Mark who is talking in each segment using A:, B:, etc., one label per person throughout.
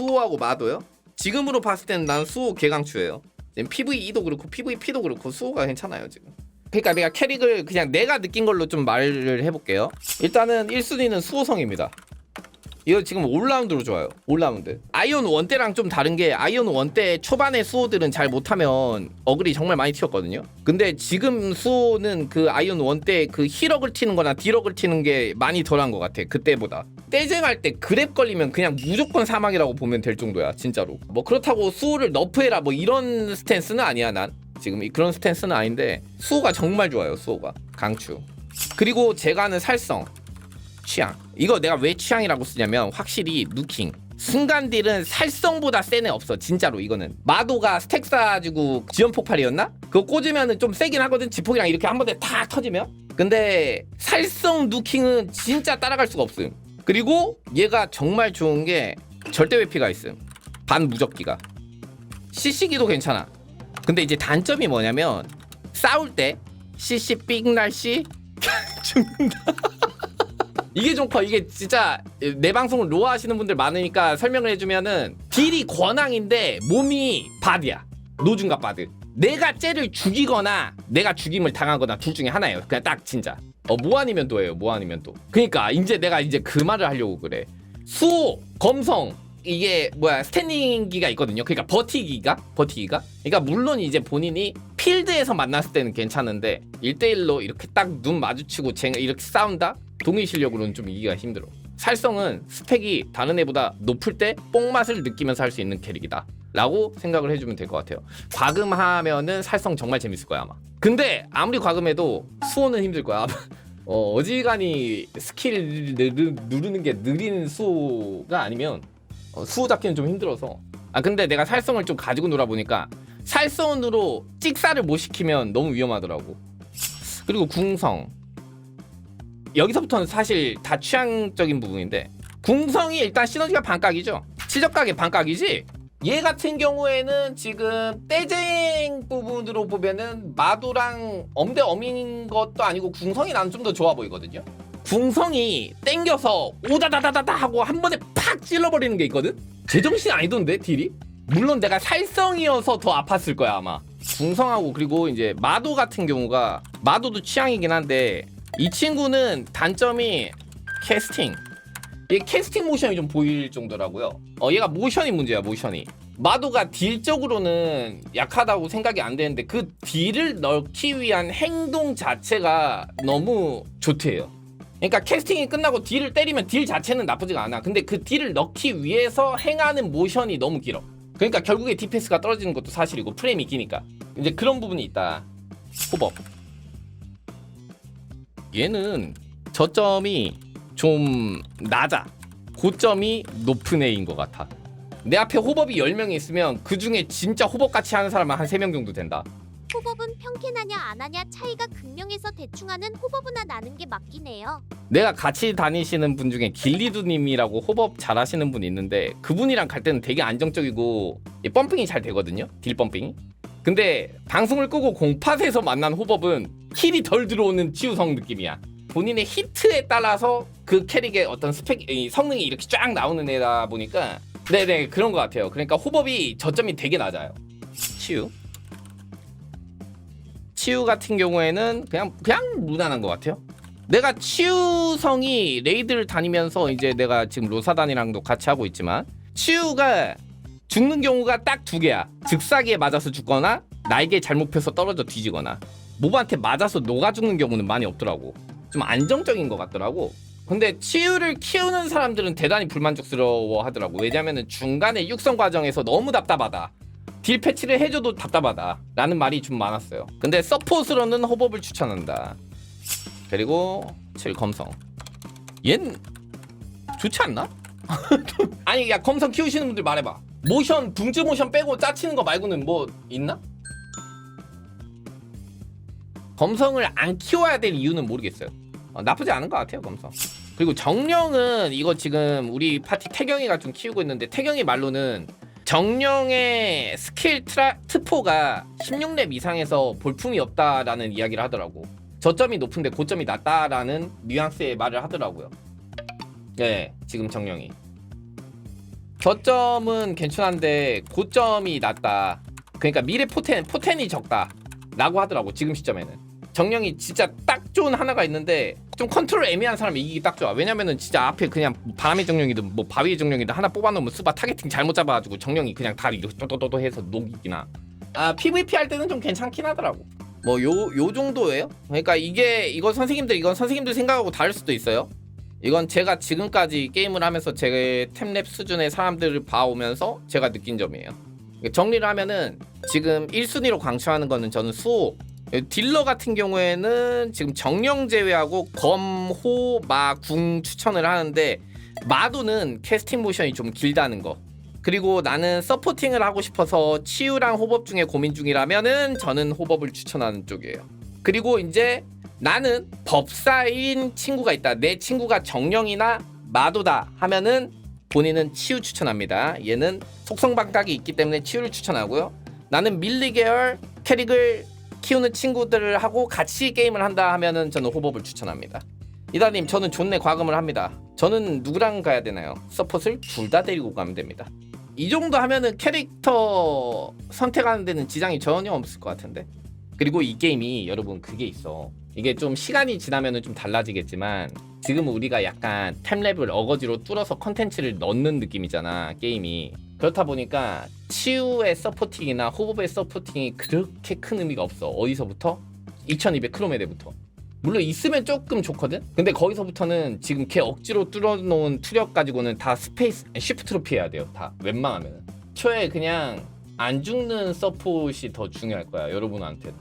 A: 수호하고 마도요? 지금으로 봤을 때는 난 수호 개강추예요. 지금 PVE도 그렇고 PVP도 그렇고 수호가 괜찮아요 지금. 그러니까 내가 캐릭을 그냥 내가 느낀 걸로 좀 말을 해볼게요. 일단은 1순위는 수호성입니다. 이거 지금 올라운드로 좋아요. 올라운드. 아이온 1 때랑 좀 다른 게 아이온 1때 초반에 수호들은 잘 못하면 어글이 정말 많이 튀었거든요. 근데 지금 수호는 그 아이온 1때그 힐억을 튀는 거나 딜억을 튀는 게 많이 덜한 것 같아. 그때보다. 떼쟁할 때 그랩 걸리면 그냥 무조건 사망이라고 보면 될 정도야. 진짜로. 뭐 그렇다고 수호를 너프해라 뭐 이런 스탠스는 아니야 난. 지금 이- 그런 스탠스는 아닌데 수호가 정말 좋아요. 수호가. 강추. 그리고 제가 하는 살성. 취향. 이거 내가 왜 취향이라고 쓰냐면 확실히 누킹. 순간 딜은 살성보다 센 애 없어 진짜로 이거는 마도가 스택 쌓아가지고 지연 폭발이었나? 그거 꽂으면은 좀 세긴 하거든 지폭이랑 이렇게 한 번에 탁 터지면 근데 살성 누킹은 진짜 따라갈 수가 없음 그리고 얘가 정말 좋은 게 절대 회피가 있음 반 무적기가 CC기도 괜찮아 근데 이제 단점이 뭐냐면 싸울 때 CC 삑날씨 죽는다 이게 좀 커. 이게 진짜 내 방송을 로아 하시는 분들 많으니까 설명을 해주면은 딜이 권항인데 몸이 바드야. 노중과 바드. 내가 쟤를 죽이거나 내가 죽임을 당하거나 둘 중에 하나예요. 그냥 딱 진짜. 어, 뭐 아니면 또예요. 뭐 아니면 또. 그러니까 이제 내가 이제 그 말을 하려고 그래. 수호, 검성, 이게 뭐야 스탠딩기가 있거든요. 그러니까 버티기가 버티기가. 그러니까 물론 이제 본인이 필드에서 만났을 때는 괜찮은데 1대1로 이렇게 딱 눈 마주치고 쟤 이렇게 싸운다? 동일 실력으로는 좀 이기가 힘들어. 살성은 스펙이 다른 애보다 높을 때 뽕맛을 느끼면서 할 수 있는 캐릭이다. 라고 생각을 해주면 될 것 같아요. 과금하면은 살성 정말 재밌을 거야 아마. 근데 아무리 과금해도 수호는 힘들 거야. 어, 어지간히 스킬 누르, 누르는 게 느린 수호가 아니면 어, 수호 잡기는 좀 힘들어서. 아 근데 내가 살성을 좀 가지고 놀아보니까 살성으로 찍사를 못 시키면 너무 위험하더라고. 그리고 궁성. 여기서부터는 사실 다 취향적인 부분인데 궁성이 일단 시너지가 반각이죠. 치적각의 반각이지. 얘 같은 경우에는 지금 떼쟁 부분으로 보면은 마도랑 엄대 엄인 것도 아니고 궁성이 나는 좀더 좋아 보이거든요. 궁성이 땡겨서 오다다다다다 하고 한 번에 팍 찔러버리는 게 있거든. 제정신 아니던데 딜이? 물론 내가 살성이어서 더 아팠을 거야 아마. 궁성하고 그리고 이제 마도 같은 경우가 마도도 취향이긴 한데 이 친구는 단점이 캐스팅. 얘 캐스팅 모션이 좀 보일 정도라고요. 어 얘가 모션이 문제야 모션이. 마도가 딜적으로는 약하다고 생각이 안 되는데 그 딜을 넣기 위한 행동 자체가 너무 좋대요. 그러니까 캐스팅이 끝나고 딜을 때리면 딜 자체는 나쁘지가 않아. 근데 그 딜을 넣기 위해서 행하는 모션이 너무 길어. 그러니까 결국에 DPS가 떨어지는 것도 사실이고 프레임이 기니까. 이제 그런 부분이 있다. 호법. 얘는 저점이 좀 낮아. 고점이 높은 애인 것 같아. 내 앞에 호법이 10명이 있으면 그 중에 진짜 호법같이 하는 사람은 한 3명 정도 된다.
B: 호법은 평캔하냐 안 하냐 차이가 극명해서 대충 하는 호법이나 나는 게 맞긴 해요.
A: 내가 같이 다니시는 분 중에 길리두님이라고 호법 잘하시는 분 있는데 그분이랑 갈 때는 되게 안정적이고 이 펌핑이 잘 되거든요. 딜 펌핑이. 근데 방송을 끄고 공팟에서 만난 호법은 힐이 덜 들어오는 치유성 느낌이야. 본인의 히트에 따라서 그 캐릭의 어떤 스펙, 이 성능이 이렇게 쫙 나오는 애다 보니까 네네 그런 것 같아요. 그러니까 호법이 저점이 되게 낮아요. 치유. 치유 같은 경우에는 그냥 그냥 무난한 것 같아요. 내가 치유성이 레이드를 다니면서 이제 내가 지금 로사단이랑도 같이 하고 있지만 치유가 죽는 경우가 딱 두 개야. 즉사기에 맞아서 죽거나 날개 잘못 펴서 떨어져 뒤지거나 몹한테 맞아서 녹아 죽는 경우는 많이 없더라고. 좀 안정적인 것 같더라고. 근데 치유를 키우는 사람들은 대단히 불만족스러워 하더라고. 왜냐면은 중간에 육성 과정에서 너무 답답하다. 딜 패치를 해줘도 답답하다. 라는 말이 좀 많았어요. 근데 서폿으로는 호법을 추천한다. 그리고 7 검성. 얜 좋지 않나? 아니 야 검성 키우시는 분들 말해봐. 모션 붕즈 모션 빼고 짜치는 거 말고는 뭐 있나? 검성을 안 키워야 될 이유는 모르겠어요. 어, 나쁘지 않은 것 같아요 검성. 그리고 정령은 이거 지금 우리 파티 태경이가 좀 키우고 있는데 태경이 말로는 정령의 스킬 트라, 트포가 16렙 이상에서 볼품이 없다라는 이야기를 하더라고. 저점이 높은데 고점이 낮다라는 뉘앙스의 말을 하더라고요. 네, 지금 정령이. 저점은 괜찮은데 고점이 낮다. 그러니까 미래 포텐 포텐이 적다 라고 하더라고 지금 시점에는. 정령이 진짜 딱 좋은 하나가 있는데 좀 컨트롤 애매한 사람이 이기기 딱 좋아. 왜냐면은 진짜 앞에 그냥 뭐 바람의 정령이든 뭐 바위의 정령이든 하나 뽑아놓으면 수바 타겟팅 잘못 잡아가지고 정령이 그냥 다 이렇게 또또또또 해서 녹이기나. 아 PVP 할 때는 좀 괜찮긴 하더라고. 뭐 요 요 정도예요. 그러니까 이게 이거 선생님들 이건 선생님들 생각하고 다를 수도 있어요. 이건 제가 지금까지 게임을 하면서 제 템랩 수준의 사람들을 봐오면서 제가 느낀 점이에요. 정리를 하면은 지금 1순위로 강추하는 거는 저는 수호 딜러 같은 경우에는 지금 정령 제외하고 검, 호, 마, 궁 추천을 하는데 마도는 캐스팅 모션이 좀 길다는 거. 그리고 나는 서포팅을 하고 싶어서 치유랑 호법 중에 고민 중이라면은 저는 호법을 추천하는 쪽이에요. 그리고 이제 나는 법사인 친구가 있다. 내 친구가 정령이나 마도다 하면은 본인은 치유 추천합니다. 얘는 속성 반각이 있기 때문에 치유를 추천하고요. 나는 밀리 계열 캐릭을 키우는 친구들을 하고 같이 게임을 한다 하면은 저는 호법을 추천합니다. 이다님 저는 존내 과금을 합니다. 저는 누구랑 가야 되나요? 서폿을 둘 다 데리고 가면 됩니다. 이 정도 하면은 캐릭터 선택하는 데는 지장이 전혀 없을 것 같은데. 그리고 이 게임이 여러분 그게 있어. 이게 좀 시간이 지나면은 좀 달라지겠지만 지금 우리가 약간 템랩을 어거지로 뚫어서 컨텐츠를 넣는 느낌이잖아 게임이 그렇다 보니까 치유의 서포팅이나 호흡의 서포팅이 그렇게 큰 의미가 없어. 어디서부터? 2200 크로메데부터. 물론 있으면 조금 좋거든? 근데 거기서부터는 지금 걔 억지로 뚫어놓은 투력 가지고는 다 스페이스 쉬프트로 피해야 돼요 다. 웬만하면 초에 그냥 안 죽는 서폿이 더 중요할 거야 여러분한테는.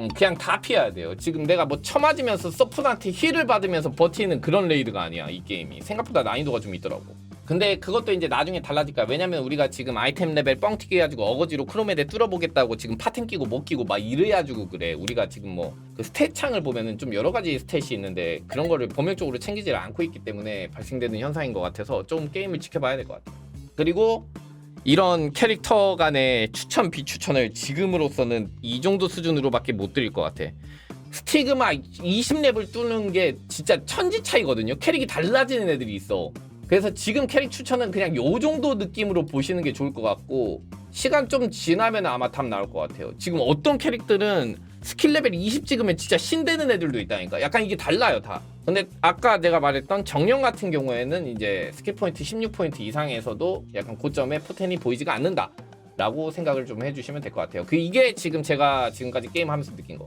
A: 음, 그냥 다 피해야 돼요. 지금 내가 뭐 쳐맞으면서 서폿한테 힐을 받으면서 버티는 그런 레이드가 아니야 이 게임이. 생각보다 난이도가 좀 있더라고. 근데 그것도 이제 나중에 달라질 거야. 왜냐면 우리가 지금 아이템 레벨 뻥튀기 해가지고 어거지로 크로메데 뚫어보겠다고 지금 파템 끼고 못 끼고 막 이래가지고 그래. 우리가 지금 뭐 그 스탯 창을 보면은 좀 여러 가지 스탯이 있는데 그런 거를 범용적으로 챙기질 않고 있기 때문에 발생되는 현상인 것 같아서 좀 게임을 지켜봐야 될 것 같아. 그리고 이런 캐릭터 간의 추천 비추천을 지금으로서는 이 정도 수준으로밖에 못 드릴 것 같아. 스티그마 20렙을 뚫는 게 진짜 천지 차이거든요. 캐릭이 달라지는 애들이 있어. 그래서 지금 캐릭 추천은 그냥 요 정도 느낌으로 보시는 게 좋을 것 같고 시간 좀 지나면 아마 답 나올 것 같아요. 지금 어떤 캐릭들은 스킬 레벨 20 찍으면 진짜 신되는 애들도 있다니까. 약간 이게 달라요 다. 근데 아까 내가 말했던 정령 같은 경우에는 이제 스킬 포인트 16포인트 이상에서도 약간 고점에 포텐이 보이지가 않는다. 라고 생각을 좀 해주시면 될 것 같아요. 그 이게 지금 제가 지금까지 게임 하면서 느낀 거.